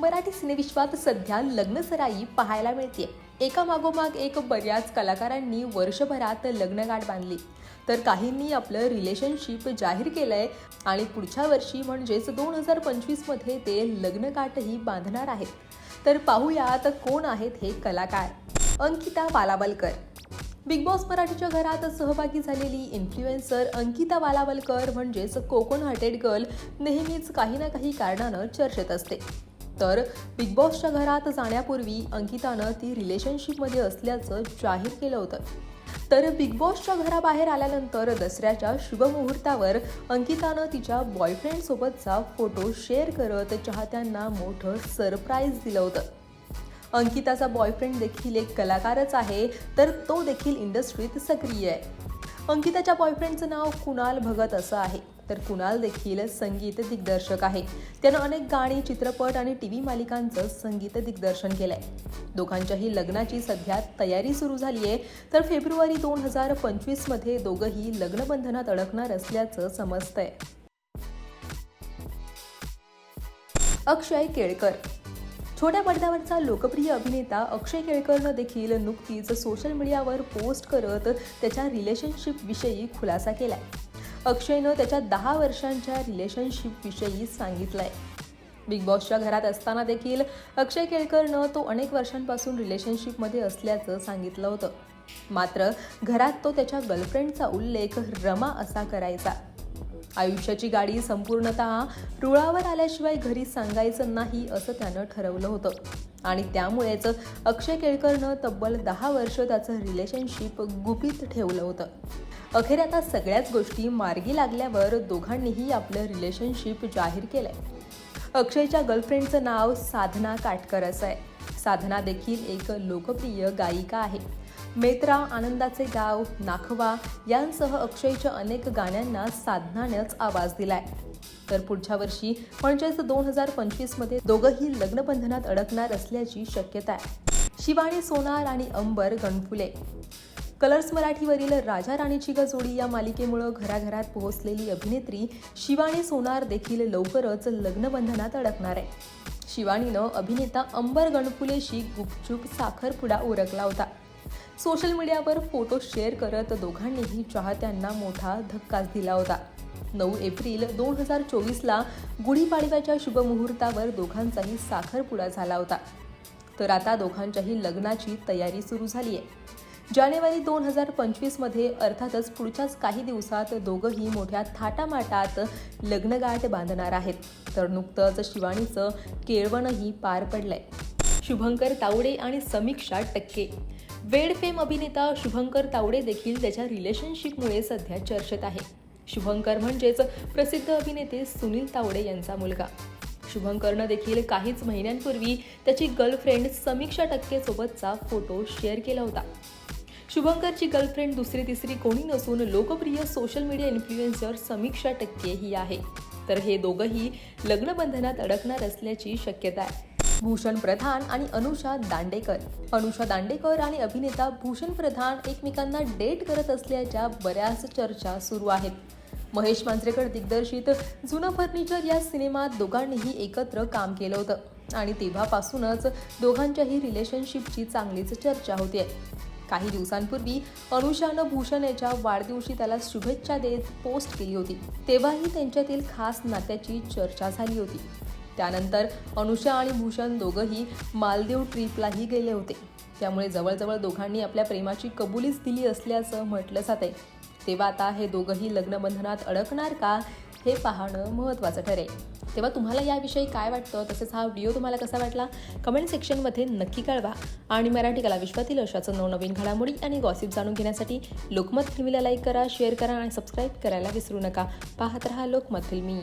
मराठी सिनेविश्वात सध्या लग्नसराई पाहायला मिळते एका मागोमाग एक बऱ्याच कलाकारांनी वर्षभरात लग्नगाठ बांधली. तर काहींनी आपलं रिलेशनशिप जाहीर केलंय आणि पुढच्या वर्षी म्हणजेच दोन हजार पंचवीसमध्ये ते लग्नगाठही बांधणार आहेत. तर पाहूयात कोण आहेत हे कलाकार. अंकिता वालावलकर बिग बॉस मराठीच्या घरात सहभागी झालेली इन्फ्लुएन्सर अंकिता वालावलकर म्हणजेच कोकण हार्टेड गर्ल नेहमीच काही ना काही कारणानं चर्चेत असते. तर बिग बॉसच्या घरात जाण्यापूर्वी अंकितानं ती रिलेशनशिपमध्ये असल्याचं जाहीर केलं होतं. तर बिग बॉसच्या घराबाहेर आल्यानंतर दसऱ्याच्या शुभमुहूर्तावर अंकितानं तिच्या बॉयफ्रेंडसोबतचा फोटो शेअर करत चाहत्यांना मोठं सरप्राईज दिलं होतं. अंकिताचा बॉयफ्रेंड देखील एक कलाकारच आहे तर तो देखील इंडस्ट्रीत सक्रिय आहे. अंकिताच्या बॉयफ्रेंडचं नाव कुणाल भगत असं आहे. तर कुणाल देखील संगीत दिग्दर्शक आहे त्यानं अनेक गाणी चित्रपट आणि टी व्ही मालिकांचं संगीत दिग्दर्शन केलंय. दोघांच्याही लग्नाची सध्या तयारी सुरू झाली आहे तर फेब्रुवारी दोन हजार पंचवीसमध्ये दोघंही लग्नबंधनात अडकणार असल्याचं समजतंय. अक्षय केळकर. छोट्या पडद्यावरचा लोकप्रिय अभिनेता अक्षय केळकरनं देखील नुकतीच सोशल मीडियावर पोस्ट करत त्याच्या रिलेशनशिपविषयी खुलासा केलाय. अक्षयनं त्याच्या दहा वर्षांच्या रिलेशनशिपविषयी सांगितलंय. बिग बॉसच्या घरात असताना देखील अक्षय केळकरनं तो अनेक वर्षांपासून रिलेशनशिपमध्ये असल्याचं सांगितलं होतं. मात्र घरात तो त्याच्या गर्लफ्रेंडचा उल्लेख रमा असा करायचा. आयुष्याची गाडी संपूर्णतः रुळावर आल्याशिवाय घरी सांगायचं नाही असं त्यानं ठरवलं होतं. आणि त्यामुळेच अक्षय केळकरनं तब्बल दहा वर्ष त्याचं रिलेशनशिप गुपित ठेवलं होतं. अखेर आता सगळ्याच गोष्टी मार्गी लागल्यावर दोघांनीही आपलं रिलेशनशिप जाहीर केलंय. अक्षयच्या गर्लफ्रेंडचं नाव साधना काटकर असं आहे. साधना देखील एक लोकप्रिय गायिका आहे. मेत्रा आनंदाचे गाव नाखवा यांसह अक्षयच्या अनेक गाण्यांना साधनानेच आवाज दिलाय. तर पुढच्या वर्षी म्हणजेच दोन हजार पंचवीसमध्ये दोघंही लग्नबंधनात अडकणार असल्याची शक्यता आहे. शिवानी सोनार आणि अंबर गणफुले. कलर्स मराठीवरील राजा राणीची गजोडी या मालिकेमुळं घराघरात पोहोचलेली अभिनेत्री शिवानी सोनार देखील लवकरच लग्नबंधनात अडकणार आहे. शिवानीनं अभिनेता अंबर गणफुलेशी गुपचूप साखरपुडा उरकला होता. सोशल मीडियावर फोटो शेअर करत दोघांनीही चाहत्यांना मोठा धक्काच दिला होता. नऊ एप्रिल दोन हजार चोवीसला गुढीपाडव्याच्या शुभमुहूर्तावर दोघांचाही साखरपुडा झाला होता. तर आता दोघांच्याही लग्नाची तयारी सुरू झाली आहे जानेवारी दोन हजार पंचवीसमध्ये अर्थातच पुढच्याच काही दिवसात दोघंही मोठ्या थाटामाटात लग्नगाठ बांधणार आहेत. तर नुकतंच शिवानीचं केळवणही पार पडलंय. शुभंकर तावडे आणि समीक्षा टक्के. वेड फेम अभिनेता शुभंकर तावडे देखील त्याच्या रिलेशनशिपमुळे सध्या चर्चेत आहे. शुभंकर म्हणजेच प्रसिद्ध अभिनेते सुनील तावडे यांचा मुलगा. शुभंकरनं देखील काहीच महिन्यांपूर्वी त्याची गर्लफ्रेंड समीक्षा टक्केसोबतचा फोटो शेअर केला होता. शुभंकरची गर्लफ्रेंड दुसरी तिसरी कोणी नसून लोकप्रिय सोशल मीडिया इन्फ्लुएन्सर समीक्षा टक्के ही आहे. तर हे दोघंही लग्नबंधनात अडकणार असल्याची शक्यता आहे. भूषण प्रधान आणि अनुषा दांडेकर. अनुषा दांडेकर आणि अभिनेता भूषण प्रधान एकमेकांना डेट करत असल्याच्या बऱ्याच चर्चा सुरू आहेत. महेश मांजरेकर दिग्दर्शित जुनं फर्निचर या सिनेमात दोघांनीही एकत्र काम केलं होतं. आणि तेव्हापासूनच दोघांच्याही रिलेशनशिपची चांगलीच चर्चा होते काही दिवसांपूर्वी अनुषानं भूषण याच्या वाढदिवशी त्याला शुभेच्छा देत पोस्ट केली होती. तेव्हाही त्यांच्यातील खास नात्याची चर्चा झाली होती. त्यानंतर अनुषा आणि भूषण दोघंही मालदेव ट्रिपलाही गेले होते. त्यामुळे जवळजवळ दोघांनी आपल्या प्रेमाची कबुलीच दिली असल्याचं म्हटलं जाते तेव्हा आता हे दोघंही लग्नबंधनात अडकणार का हे पाहणं महत्त्वाचं ठरेल. तेव्हा तुम्हाला याविषयी काय वाटतं? तसेच हा व्हिडिओ तुम्हाला कसा वाटला? कमेंट सेक्शनमध्ये नक्की कळवा. आणि मराठी कला विश्वातील अशाच नवनवीन घडामोडी आणि गॉसिप जाणून घेण्यासाठी लोकमत फिल्मीला लाईक करा शेअर करा आणि सबस्क्राईब करायला विसरू नका. पाहत रहा लोकमत फिल्मी